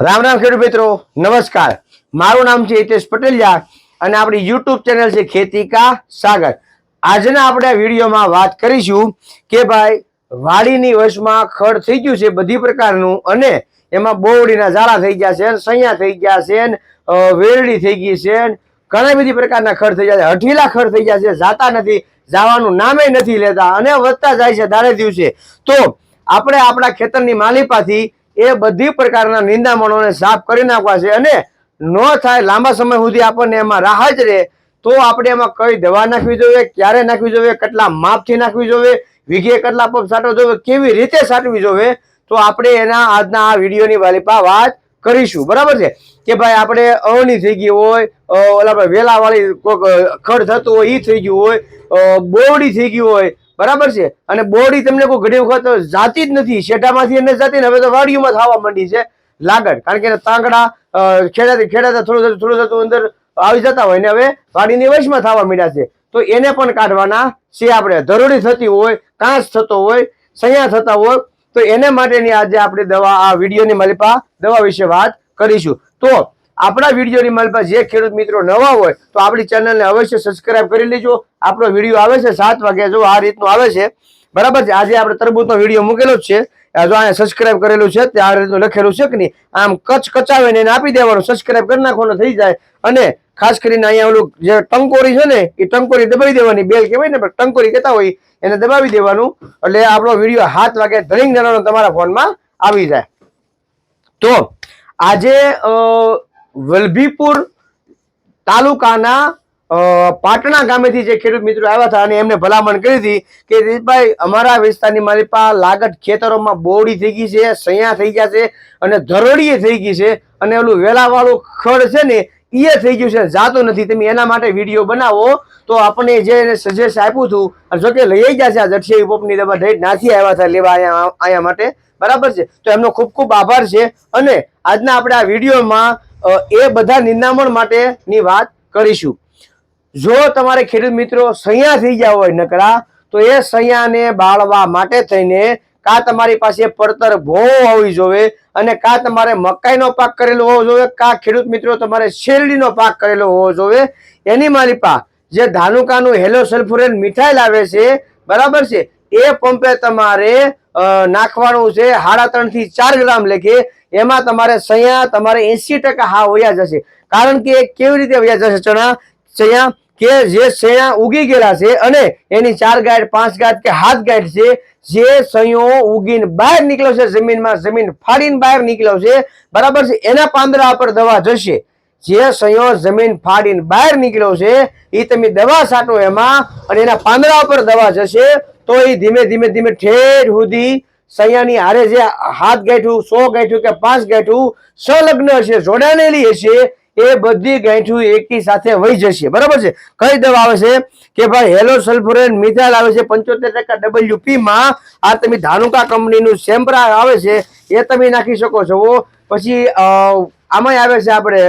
રામ રામ ખેડૂત મિત્રો, નમસ્કાર. મારું નામ છે હિતેશ પટેલિયા અને આપણી યુટ્યુબ ચેનલ છે ખેતી કા સાગર. આજના આપણે વિડીયોમાં વાત કરીશું કે ભાઈ, વાડીની વશમાં ખડ થઈ ગયું છે બધી પ્રકારનું અને એમાં બોવડીના ઝાડા થઈ ગયા છે સૈયા થઈ ગયા છે વેરડી થઈ ગઈ છે ઘણી બધી પ્રકારના ખડ થઈ ગયા છે. હઠીલા ખડ થઈ ગયા છે, જાતા નથી, જવાનું નામે નથી લેતા અને વધતા જાય છે, દાડે દિવસે. તો, આપણે આપણા ખેતરની માલિપાથી એ બધી પ્રકારના નિંદામણોને સાફ કરી નાખવા છે અને ન થાય લાંબા સમય સુધી આપણને એમાં રાહ જ રહે, તો આપણે એમાં કઈ દવા નાખવી જોઈએ, ક્યારે નાખવી જોઈએ, કેટલા માપથી નાખવી જોઈએ, વીઘે કેટલા પગ સાટવો જોઈએ, કેવી રીતે સાટવી જોઈએ, તો આપણે એના આજના આ વિડીયોની વાલીપા વાત કરીશું. બરાબર છે? કે ભાઈ આપણે અવની થઈ ગઈ હોય ઓલા ભાઈ વેલાવાળી કોઈક ખડ થતું હોય એ થઈ ગયું હોય બોવડી થઈ ગયું હોય બરાબર છે? અને બોડી તમને કોઈ ઘણી વખત જાતી જ નથી. શેઢામાંથી એને જાતી ને હવે તો વાડીઓમાં થવા માંડી છે લાગડ કારણ કે તાંગડા અ, ખેડાતી થોડું થતું થોડું થતું અંદર આવી જતા હોય ને હવે વાડીની વશમાં થવા માંડ્યા છે. તો એને પણ કાઢવાના છે આપણે. ધરોડી થતી હોય કાંસ થતો હોય સયા થતા હોય તો એને માટેની આજે આપણે દવા આ વિડીયોની મલિપા દવા વિશે વાત કરીશું. તો આપણા વિડીયોની માલિપા જે ખેડૂત મિત્રો નવા હોય, તો આપણી ચેનલને અવશ્ય સબસ્ક્રાઇબ કરી લેજો. આપણો વીડિયો આવે છે સાત વાગે, જો આ રીતનો આવે છે, બરાબર છે? આજે આપણે તરબૂતનો વીડિયો મૂકેલો જ છે. જો અહીંયા સબસ્ક્રાઇબ કરેલું છે, તે આ રીતનું લખેલું છે કે નહીં? આમ કચ કચાવીને એને આપી દેવાનું સબસ્ક્રાઇબ કરી નાખવાનું થઈ જાય. અને ખાસ કરીને અહીંયા ઓલું જે ટંકોરી છે ને, એ ટંકોરી દબાવી દેવાની, બેલ કહેવાય ને ટંકોરી કહેતા હોય, એને દબાવી દેવાનું. એટલે આપણો વીડિયો હાથ વાગે ધરિંગ જણાનો તમારા ફોનમાં આવી જાય. તો આજે વલભીપુર તાલુકાના પાટણા ગામેથી જે ખેડૂત મિત્રો આવ્યા હતા અને એમને ભલામણ કરી હતી કે રીતભાઈ, અમારા વિસ્તારની મારી પાસે લાગત ખેતરોમાં બોડી થઈ ગઈ છે, સૈયા થઈ ગયા છે અને ધરોડીએ થઈ ગઈ છે અને ઓલું વેલાવાળું ખડ છે ને એ થઈ ગયું છે, જાતું નથી. તમે એના માટે વીડિયો બનાવો તો આપણે જે એને સજેસ્ટ આપ્યું હતું જોકે લઈ ગયા છે આ જટસેવી પોપની દવા ઢેટ નાથી આવ્યા હતા લેવા અહીંયા અહીંયા માટે. બરાબર છે? તો એમનો ખૂબ ખૂબ આભાર છે. અને આજના આપણે આ વિડીયોમાં એ બધા નિંદામણ માટેની વાત કરીશું. જો તમારે ખેડૂત મિત્રો સૈયા થઈ ગયા હોય નકરા, તો એ સૈયાને બાળવા માટે થઈને કા તમારી પાસે પડતર ભો હોવી જોઈએ અને કા તમારે મકાઈનો પાક કરેલો હોવો જોઈએ કા ખેડૂત મિત્રો તમારે શેરડીનો પાક કરેલો હોવો જોવે. એની માલિપા જે ધાનુકાનું હેલો સલ્ફુરેન મીઠાઈ લાવે છે, બરાબર છે? એ પંપે તમારે નાખવાનું છે સાડા ત્રણથી ચાર ગ્રામ લેખે. એમાં તમારે સયા તમારે એસી ટકા હા વયા જશે. કારણ કે કેવી રીતે વયા જશે ચણા? સયા કે જે સયા ઉગી ગયેલા છે અને એની ચાર ગાંઠ, પાંચ ગાંઠ કે હાથ ગાંઠ છે, જે સૈયો ઉગીને બહાર નીકળ્યો છે જમીનમાં, જમીન ફાડીને બહાર નીકળ્યો છે, બરાબર છે, એના પાંદડા પર દવા જશે. જે સંયો જમીન ફાડીને બહાર નીકળ્યો છે એ તમે દવા છાંટો એમાં અને એના પાંદડા પર દવા જશે તો એ ધીમે ધીમે ધીમે ઠેર સુધી સૈયાની હારે જે હાથ ગાંઠું સો ગાંઠું કે પાંચ ગાંઠું સંલગ્ન હશે, જોડાણેલી હશે, એ બધી ગાંઠું એકી સાથે વહી જશે. બરાબર છે? કઈ દવા આવે છે? કે ભાઈ, હેલો સલ્ફુરેન મિથાઇલ આવે છે, પંચોતેર ટકા ડબલ્યુપીમાં આ તમે ધાનુકા કંપનીનું સેમ્પરા આવે છે, એ તમે નાખી શકો છો. પછી આમાં આવે છે આપણે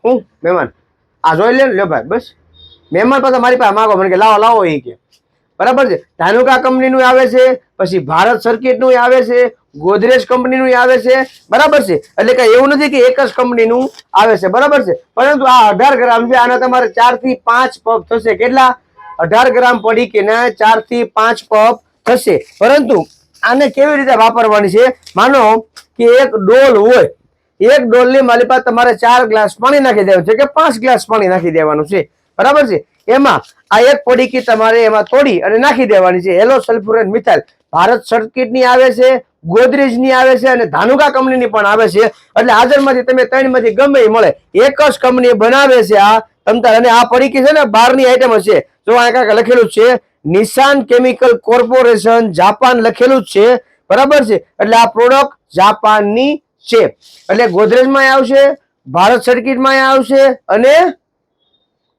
શું મહેમાન. આ જોઈ લે લ્યો ભાઈ, બસ. મહેમાન પાસે મારી પાસે માગો, મને કે લાવો લાવો એ કે. બરાબર છે? ધાનુકા કંપનીનું આવે છે, પછી ભારત સર્કિટનું આવે છે, ગોદરેજ કંપનીનું આવે છે, બરાબર છે? એટલે કે એવું નથી કે એક જ કંપનીનું આવે છે, બરાબર છે? પરંતુ આ અઢાર ગ્રામ છે, આના તમારે ચારથી પાંચ પગ થશે. કેટલા? અઢાર ગ્રામ પડી કે ના ચારથી પાંચ પગ થશે. પરંતુ આને કેવી રીતે વાપરવાની છે? માનો કે એક ડોલ હોય, એક ડોલની માલિપા તમારે ચાર ગ્લાસ પાણી નાખી દેવાનું છે કે પાંચ ગ્લાસ પાણી નાખી દેવાનું છે. બરાબર છે? એમાં આ એક પડીકી તમારે એમાં તોડી અને નાખી દેવાની છે. હેલો સલ્ફુરેન મિથાઇલ ભારત સર્કિટની આવે છે, ગોદરેજની આવે છે અને ધાનુકા કંપનીની પણ આવે છે. એટલે હાજરમાંથી તમે ત્રણમાંથી ગમે મળે. એક જ કંપની બનાવે છે આ તમતાર અને આ પડીકી છે ને બહારની આઈટમ હશે જો આ કાંઈક લખેલું છે, નિશાન કેમિકલ કોર્પોરેશન જાપાન લખેલું જ છે. બરાબર છે? એટલે આ પ્રોડક્ટ જાપાનની છે. એટલે ગોદરેજમાં આવશે, ભારત સર્કિટમાં આવશે અને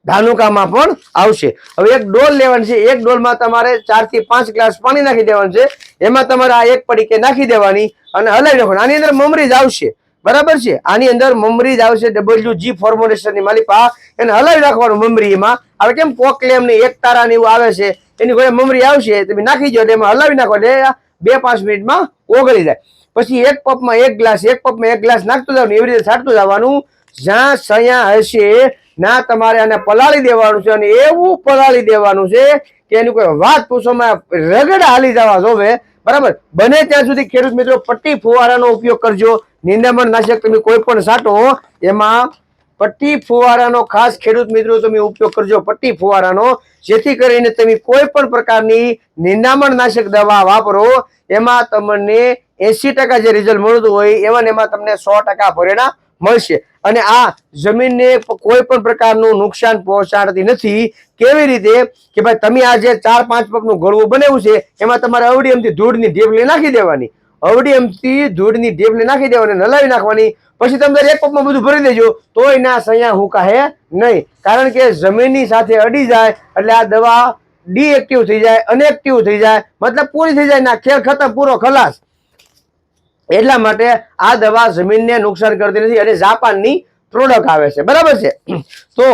ધાનુકામાં પણ આવશે. હવે એક ડોલ લેવાની છે. એક ડોલમાં તમારે ચારથી પાંચ ગ્લાસ પાણી નાખી દેવાનું છે. એમાં તમારે આ એક પડીકે નાખી દેવાની અને હલાવી નાખવાની આની અંદર મમરીજ આવશે. બરાબર છે? આની અંદર મમરીજ આવશે. ડબલ્યુ જી ફોર્મ્યુલેશનની માલિપા એને હલાવી નાખવાનું મમરી એમાં. હવે કેમ પોકલેમની એક તારાની એવું આવે છે? એની ઘરે મમરી આવશે તમે નાખી દો એટલે એમાં હલાવી નાખો, એટલે બે પાંચ મિનિટમાં ઓગળી જાય. પછી એક પપમાં એક ગ્લાસ, એક પપમાં એક ગ્લાસ નાખતું જવાનું એવી રીતે છાંટતું જવાનું. જ્યાં સયા હશે ના, તમારે આને પલાળી દેવાનું છે અને એવું પલાળી દેવાનું છે કે એની કોઈ વાત પૂછવામાં રગડ હાલી જવા જોવે. બરાબર? બને ત્યાં સુધી ખેડૂત મિત્રો, પટ્ટી ફુવારાનો ઉપયોગ કરજો. નિંદામણ નાશક તમે કોઈ પણ સાટો, એમાં પટ્ટી ફુવારાનો ખાસ ખેડૂત મિત્રો તમે ઉપયોગ કરજો. પટ્ટી ફુવારાનો, જેથી કરીને તમે કોઈ પણ પ્રકારની નિંદામણ નાશક દવા વાપરો, એમાં તમને એસી ટકા જે રિઝલ્ટ મળતું હોય, એમાં એમાં તમને સો ટકા પરિણામ મળશે. અને આ જમીનને કોઈ પણ પ્રકારનું નુકસાન પહોંચાડતી નથી. કેવી રીતે? કે ભાઈ તમે આ જે ચાર પાંચ પગનું ગળવું બનાવ્યું છે, એમાં તમારે અવડી એમથી ધૂળની ઢેબલી નાખી દેવાની. અવડીએમથી ધૂળની ઢેબલી નાખી દેવાની, નલાવી નાખવાની. પછી તમે એક પગમાં બધું ભરી દેજો, તોય ના સયા હુકાહે નહીં. કારણ કે જમીનની સાથે અડી જાય, એટલે આ દવા ડીએક્ટિવ થઈ જાય અનએક્ટિવ થઈ જાય. મતલબ પૂરી થઈ જાય ના ખેલ ખતમ, પૂરો ખલાસ. એટલા માટે આ દવા જમીનને નુકસાન કરતી નથી અને જાપાનની પ્રોડક્ટ આવે છે. બરાબર છે? તો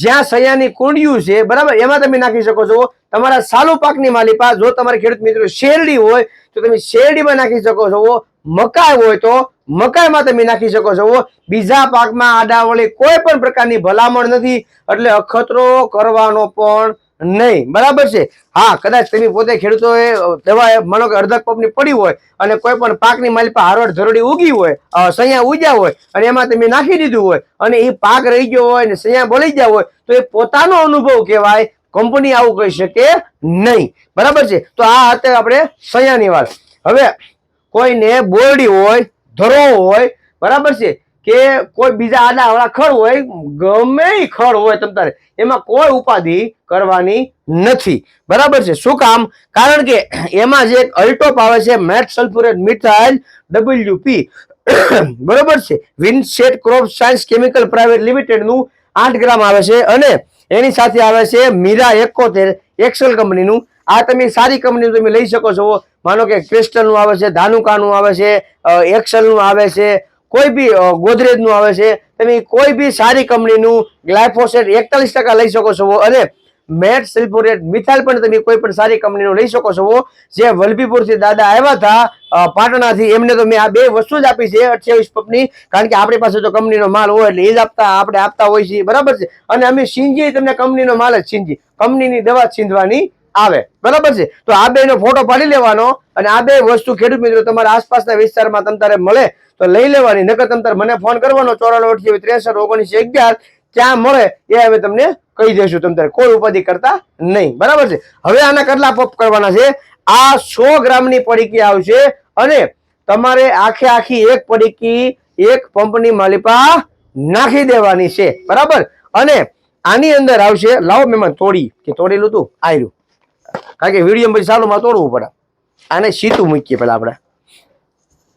જ્યાં સયાની કુંડિયું છે, બરાબર? એમાં તમે નાખી શકો છો તમારા સાલુ પાકની માલિપા. જો તમારે ખેડૂત મિત્રો શેરડી હોય, તો તમે શેરડીમાં નાખી શકો છો. મકાઈ હોય તો મકાઈમાં તમે નાખી શકો છો. બીજા પાકમાં આડાવળી કોઈ પણ પ્રકારની ભલામણ નથી. એટલે અખતરો કરવાનો પણ નહીં, બરાબર છે. હા, કદાચ તમે પોતે ખેડૂતોએ દવા માનો કે અડધક પંપની પડી હોય અને કોઈ પણ પાકની માલિક હારવડ ધરોડી ઉગી હોય સૈયા ઉગ્યા હોય અને એમાં તમે નાખી દીધું હોય અને એ પાક રહી ગયો હોય અને સૈયા બોલી ગયા હોય, તો એ પોતાનો અનુભવ કહેવાય. કંપની આવું કહી શકે નહીં. બરાબર છે? તો આ અત્યારે આપણે સૈયાની વાત. હવે કોઈને બોરડી હોય, ધરો હોય, બરાબર છે? કે કોઈ બીજા આડાવાળા ખડ હોય, ગમે ખડ હોય તમ તારે, એમાં કોઈ ઉપાધિ કરવાની નથી. બરાબર છે? શું કામ? કારણ કે એમાં જે એક અલ્ટોપ આવે છે, મેટ સલ્ફ્યુરેટ મિથાઇલ ડબલ્યુપી. બરાબર છે? વિનસેટ ક્રોપ સાયન્સ કેમિકલ પ્રાઇવેટ લિમિટેડનું આઠ ગ્રામ આવે છે અને એની સાથે આવે છે મીરા એકોતેર એક્સેલ કંપનીનું. આ તમે સારી કંપનીનું તમે લઈ શકો છો. માનો કે ક્રિસ્ટલનું આવે છે, ધાનુકાનું આવે છે એક્સેલનું આવે છે કોઈ બી ગોદરેજનું આવે છે, તમે કોઈ બી સારી કંપનીનું ગ્લાયફોસેટ એકતાલીસ ટકા લઈ શકો છો અને મેટ સિલ્પોરેટ મિથાઇલ પણ તમે કોઈ પણ સારી કંપનીનું લઈ શકો છો. જે વલભીપુરથી દાદા આવ્યા હતા પાટણાથી, એમને તો મેં આ બે વસ્તુ જ આપી છે, અઠ્યાવીસ પપની, કારણ કે આપણી પાસે તો કંપનીનો માલ હોય એટલે એ જ આપતા, આપણે આપતા હોય છીએ. બરાબર છે? અને અમે સિંજી તમને કંપનીનો માલ જ સિંજી કંપનીની દવા છીંધવાની આવે. બરાબર છે? તો આ બે નો ફોટો પાડી લેવાનો અને આ બે વસ્તુ ખેડૂત મિત્રો તમારા આસપાસના વિસ્તારમાં તમ મળે તો લઈ લેવાની. નકર તમતારે મને ફોન કરવાનો ચોરાણું અઠ્યાવીસ ત્રેસઠ ઓગણીસ અગિયાર. ક્યાં મળે એ અમે તમને કહી દઈશું તમતારે કોઈ ઉપાધિ કરતા નહીં. બરાબર છે? હવે આના કેટલા પપ કરવાના છે. આ સો ગ્રામની પડીકી આવશે અને તમારે આખે આખી એક પડીકી એક પંપની માલિપા નાખી દેવાની છે. બરાબર? અને આની અંદર આવશે, લાવો મહેમાન તોડી કે તોડેલું તું? આયરું. કારણ કે વીડિયો પછી ચાલુમાં તોડવું પડે. આને સીતું મૂકીએ પેલા આપણે.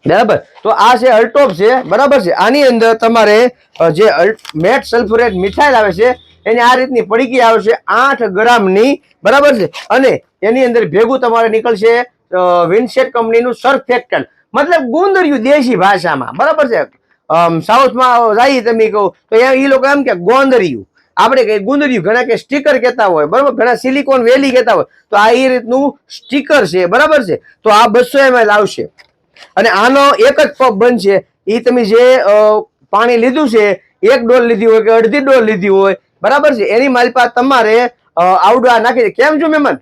બરાબર? તો આ છે અલ્ટોપ છે. બરાબર છે? આની અંદર તમારે જે મેટ સલ્ફ્યુરેટ મિથાઇલ આવે છે, એની આ રીતની પડીકી આવશે આઠ ગ્રામની. બરાબર છે? અને એની અંદર ભેગું તમારે નીકળશે વિન્સેટ કંપનીનું સર્ફેક્ટન્ટ મતલબ ગુંદરિયું દેશી ભાષામાં. બરાબર છે? સાઉથમાં જઈએ તમે કહો. તો એ લોકો એમ કે ગોંદરિયું. આપણે કઈ ગુંદરિયું ઘણા કે સ્ટીકર કહેતા હોય, બરાબર? ઘણા સિલિકોન વેલી કહેતા હોય, તો આ એ રીતનું સ્ટીકર છે, બરાબર છે? તો આ બસો એમએલ આવશે. અને આનો એક જ પગ બનશે એ તમે જે પાણી લીધું છે, એક ડોલ લીધી હોય કે અડધી ડોલ લીધી હોય, બરાબર છે? એની માલિપા તમારે આવડવા નાખી કેમ છો, મહેમાન?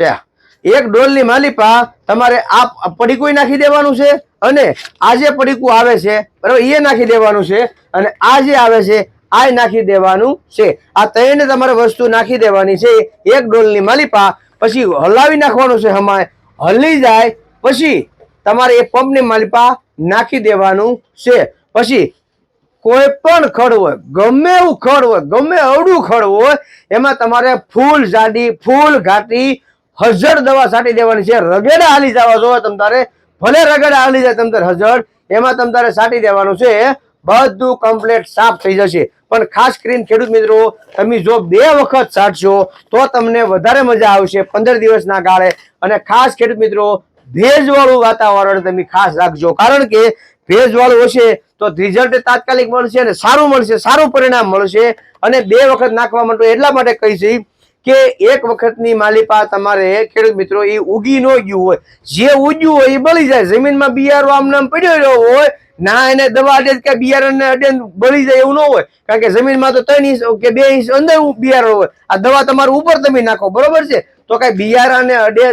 ત્યાં. એક ડોલની માલિપા તમારે આ પડીકું નાખી દેવાનું છે, અને આ જે પડીકું આવે છે, બરાબર એ નાખી દેવાનું છે, અને આ જે આવે છે આ નાખી દેવાનું છે. આ ત્રણે તમારે વસ્તુ નાખી દેવાની છે. એક ડોલની માલિપા, પછી હલાવી નાખવાનું છે હમાય. હલી જાય, પછી તમારે એ પંપની માલિપા નાખી દેવાનું છે. પછી કોઈ પણ ખડ હોય, ગમે એવું ખડ હોય, ગમે અવડું ખડ હોય, એમાં તમારે ફૂલ જાડી, ફૂલ ઘાટી હજર દવા છાંટી દેવાની છે. રગેડા હાલી જવા જોવે તમ તારે. ભલે રગેડા હાલી જાય તમ તારે હજર એમાં તમ તારે છાંટી દેવાનું છે. બધું કમ્પ્લીટ સાફ થઈ જશે. પણ ખાસ કરીને ખેડૂત મિત્રો, તમે જો બે વખત છાંટશો તો તમને વધારે મજા આવશે પંદર દિવસના ગાળે. અને ખાસ ખેડૂત મિત્રો, ભેજવાળું વાતાવરણ તમે ખાસ રાખજો. કારણ કે ભેજવાળું હશે તો રિઝલ્ટ તાત્કાલિક મળશે અને સારું મળશે, સારું પરિણામ મળશે. અને બે વખત નાખવા માટે એટલા માટે કહી છે કે એક વખતની માલિપા તમારે ખેડૂત મિત્રો, એ ઉગી ન ગયું હોય. જે ઉગ્યું હોય એ બળી જાય. જમીનમાં બિયારો આમ નામ પડ્યો રહ્યો હોય, ના એને દવા અડે કે બિયારણને અડે બળી જાય એવું ન હોય. કારણ કે જમીનમાં તો ત્રણ ઇંચ કે બે ઇંચ અંદર બિયારણ હોય. આ દવા તમારું ઉપર તમે નાખો. બરોબર છે? તો કઈ બિયારાને અડે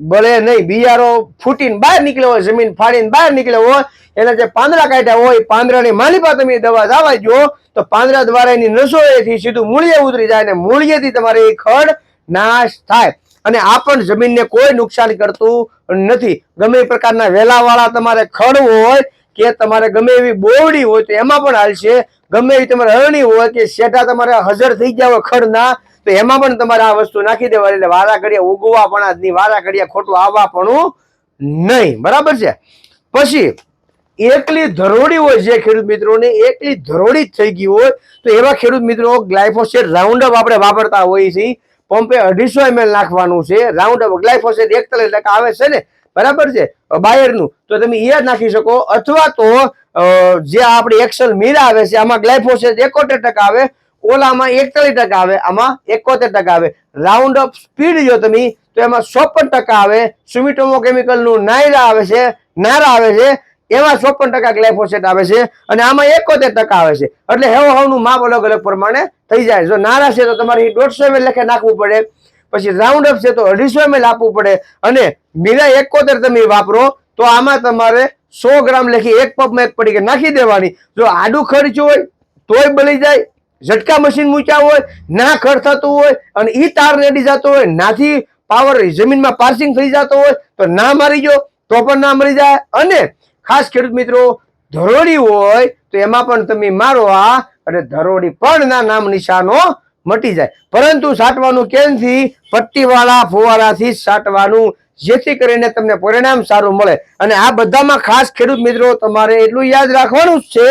બળે નહીં, બિયારો ફૂટીને બહાર નીકળ્યો હોય, જમીન ફાડીને બહાર નીકળ્યો હોય, એના જે પાંદડા કાઢ્યા હોય પાંદડાની માલિપા તમે દવા દાવા જો તો પાંદડા દ્વારા એની નસોએથી સીધું મૂળિયે ઉતરી જાય અને મૂળિયેથી તમારે એ ખડ નાશ થાય. અને આ પણ જમીનને કોઈ નુકસાન કરતું નથી. ગમે પ્રકારના વેલાવાળા તમારે ખડ હોય, કે તમારે ગમે એવી બોવડી હોય, તો એમાં પણ હાલશે ગમે એવી તમારે હરણી હોય, કે શેઠા તમારે હાજર થઈ ગયા હોય ખડના તો એમાં પણ તમારે આ વસ્તુ નાખી દેવાની એટલે વારા ઘડિયા ઉગવા પણ જ વારા ઘડિયા ખોટું આવવા પણ નહીં. બરાબર છે? પછી, એકલી ધરોડી હોય જે ખેડૂત મિત્રોને એકલી ધરોડી જ થઈ ગઈ હોય, તો એવા ખેડૂત મિત્રો ગ્લાયફોસેટ રાઉન્ડ અપ આપણે વાપરતા હોઈએ છીએ. પંપે અઢીસો એમએલ નાખવાનું છે. રાઉન્ડ અપ ગ્લાયફોસેટ એકતાલીસ ટકા આવે છે ને? બરાબર છે? બાયરનું. તો તમે એ નાખી શકો. અથવા તો જે આપણે એક્સલ મીરા આવે છે, આમાં ગ્લાયફોસેટ એકોતેર ટકા આવે. ઓલામાં એકતાલીસ ટકા આવે, આમાં એકોતેર ટકા આવે. રાઉન્ડ અપ સ્પીડ જો તમે, તો એમાં ચોપન ટકા આવે. સુમિટોમો કેમિકલનું નાયરા આવે છે, નારા આવે છે, એમાં ચોપન ટકા ગ્લાયફોસેટ આવે છે અને આમાં એકોતેર ટકા આવે છે. એટલે હેવો હવનું માપ અલગ અલગ પ્રમાણે થઈ જાય. જો નારા છે તો તમારે દોઢસો એમએલ લખે નાખવું પડે. પછી રાઉન્ડ અપ છે તો અઢીસો એમએલ આપવું પડે. અને મીરા એકોતેર તમે વાપરો, તો આમાં તમારે સો ગ્રામ લખી એક પગમાં એક પડીકે નાખી દેવાની. જો આડું ખર્ચ હોય, તોય બળી જાય. ઝટકા મશીન મૂક્યા હોય, ના ખડ થતું હોય અને ઈ તાર રેડી જતો હોય, નાથી પાવર જમીનમાં પાર્સિંગ થઈ જતો હોય, તો ના મારી ગયો, તો પણ ના મરી જાય. અને ખાસ ખેડૂત મિત્રો, ધરોડી હોય તો એમાં પણ તમે મારો આ અને ધરોડી પણ ના નામ નિશાનો મટી જાય. પરંતુ સાટવાનું કેનથી પટ્ટીવાળા ફુવારાથી જ સાટવાનું, જેથી કરીને તમને પરિણામ સારું મળે. અને આ બધામાં ખાસ ખેડૂત મિત્રો, તમારે એટલું યાદ રાખવાનું જ છે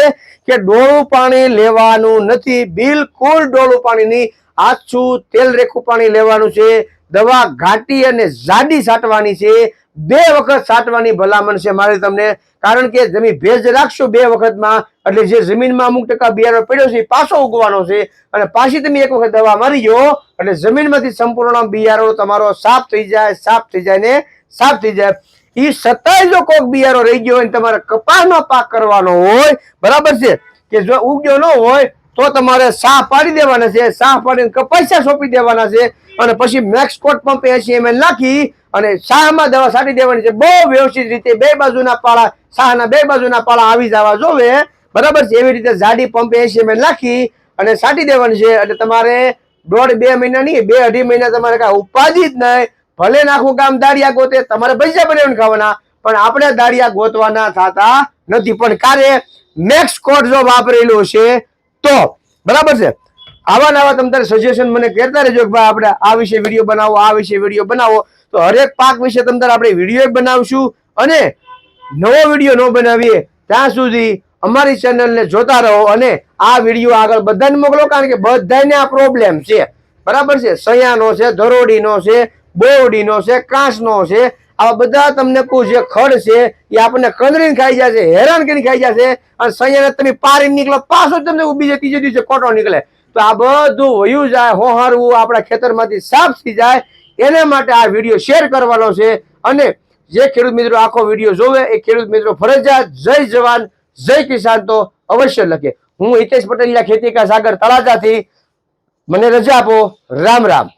કે ડોળું પાણી લેવાનું નથી. બિલકુલ ડોળું પાણી નહીં. આછું તેલ રેખું પાણી લેવાનું છે. દવા ઘાટી અને જાડી સાટવાની છે. બે વખત સાટવાની ભલામણ છે મારે તમને. કારણ કે જમીન ભેજ રાખશો બે વખતમાં, એટલે જે જમીનમાં અમુક ટકા બિયારણ પડ્યો છે પાછો ઉગવાનો છે. અને પાછી તમે એક વખત દવા મારી જો એટલે જમીનમાંથી સંપૂર્ણ બિયારો તમારો સાફ થઈ જાય, સાફ થઈ જાય ને સાફ થઈ જાય. એ છતાંય જો કોક બિયારો રહી ગયો હોય તમારે કપાસનો પાક કરવાનો હોય, બરાબર છે? કે જો ઉગ્યો ન હોય, તો તમારે સાહ પાડી દેવાના છે, સાહ પાડીને કપાસ્યા સોંપી દેવાના છે, અને પછી મેક્સ કોટ પંપ એસી એમએલ નાખી અને શાહમાં દવા છાંટી દેવાની છે. બહુ વ્યવસ્થિત રીતે બે બાજુના પાળા શાહના બે બાજુના પાળા આવી જવા જોવે, બરાબર છે? એવી રીતે જાડી પંપ એસી એમએલ નાખી અને છાંટી દેવાની છે. એટલે તમારે દોઢ બે મહિના નહીં, બે અઢી મહિના તમારે કાંઈ ઉપાધિ જ નહીં. ભલે નાખું કામ દાળિયા ગોતે, તમારે પૈસા બનાવીને ખાવાના, પણ આપણે દાળિયા ગોતવાના થતા નથી. પણ કારે મેક્સ કોડ જો વાપરેલું છે તો, બરાબર છે? આવા નવા તમે તારે સજેશન મને કહેતા રહેજો કે ભાઈ આપણે આ વિશે વીડિયો બનાવો, આ વિશે વીડિયો બનાવો. તો હરેક પાક વિશે તમે તારે આપણે વીડિયો બનાવશું અને નવો વીડિયો ન બનાવીએ, ત્યાં સુધી અમારી ચેનલને જોતા રહો અને આ વીડિયો આગળ બધાને મોકલો, કારણ કે બધાને આ પ્રોબ્લેમ છે. બરાબર છે? સયાનો છે ધરોડીનો છે બોવડીનો છે, કાંસનો છે, આવા બધા તમને કહું જે ખડ છે, એ આપણને કંદરીને ખાઈ છે હેરાન કરીને ખાઈ છે અને સૈયાને તમે પારી નીકળો, પાછો તમને તમને જતી જતી દિવસે કોટો નીકળે. તો આ બધું વયું જાય, હોહારવું આપણા ખેતરમાંથી સાફ થઈ જાય, એના માટે આ વીડિયો શેર કરવાનો છે. અને જે ખેડૂત મિત્રો આખો વીડિયો જોવે, એ ખેડૂત મિત્રો ફરજિયાત જય જવાન, જય કિસાન તો અવશ્ય લખે. હું હિતેશ પટેલિયા ખેતી કા સાગર તળાજાથી, મને રજા આપો, રામ રામ.